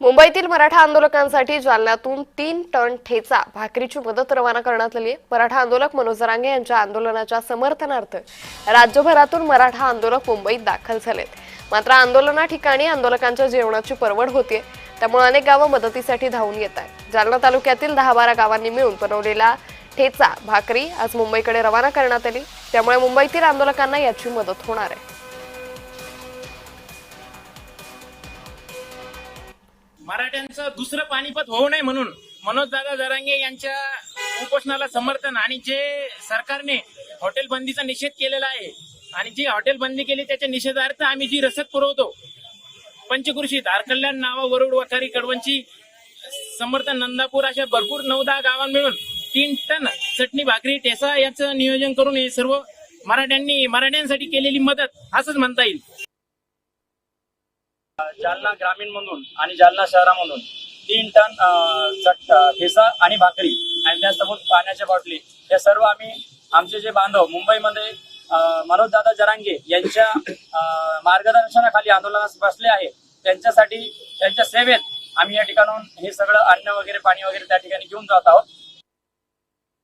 मुंबईतील मराठा आंदोलकांसाठी जालन्यातून तीन टन ठेचा भाकरीची मदत रवाना करण्यात आली आहे. मराठा आंदोलक मनोज रांगे यांच्या आंदोलनाच्या समर्थनार्थ राज्यभरातून मराठा आंदोलक मुंबईत दाखल झालेत. मात्र आंदोलना ठिकाणी आंदोलकांच्या जेवणाची परवड होतीये. त्यामुळे अनेक गावं मदतीसाठी धावून येत आहेत. जालना तालुक्यातील दहा बारा गावांनी मिळून बनवलेला ठेचा भाकरी आज मुंबईकडे रवाना करण्यात आली. त्यामुळे मुंबईतील आंदोलकांना याची मदत होणार आहे. मराठ्यांचं दुसरं पानिपत होऊ नये म्हणून मनोज दादा जरांगे यांच्या उपोषणाला समर्थन आणि जे सरकारने हॉटेल बंदीचा निषेध केलेला आहे आणि जी हॉटेल बंदी केली त्याच्या निषेधार्थ आम्ही जी रसद पुरवतो पंचकृषी धारकल्याण नावा वरुड वखारी कडवंची समर्थन नंदापूर अशा भरपूर नऊ दहा गावां मिळून तीन टन चटणी भाकरी ठेसा याचं नियोजन करून हे सर्व मराठ्यांनी मराठ्यांसाठी केलेली मदत असंच म्हणता येईल. जालना ग्रामीण मधून आणि जालना शहरामधून तीन टन ठेसा आणि भाकरी आणि त्यासोबत पाण्याच्या बॉटली. हे सर्व आम्ही आमचे जे बांधव मुंबईमध्ये मनोजदादा जरांगे यांच्या मार्गदर्शनाखाली आंदोलनास बसले आहे त्यांच्यासाठी त्यांच्या सेवेत आम्ही या ठिकाणून हे सगळं अन्न वगैरे पाणी वगैरे त्या ठिकाणी घेऊन जात आहोत.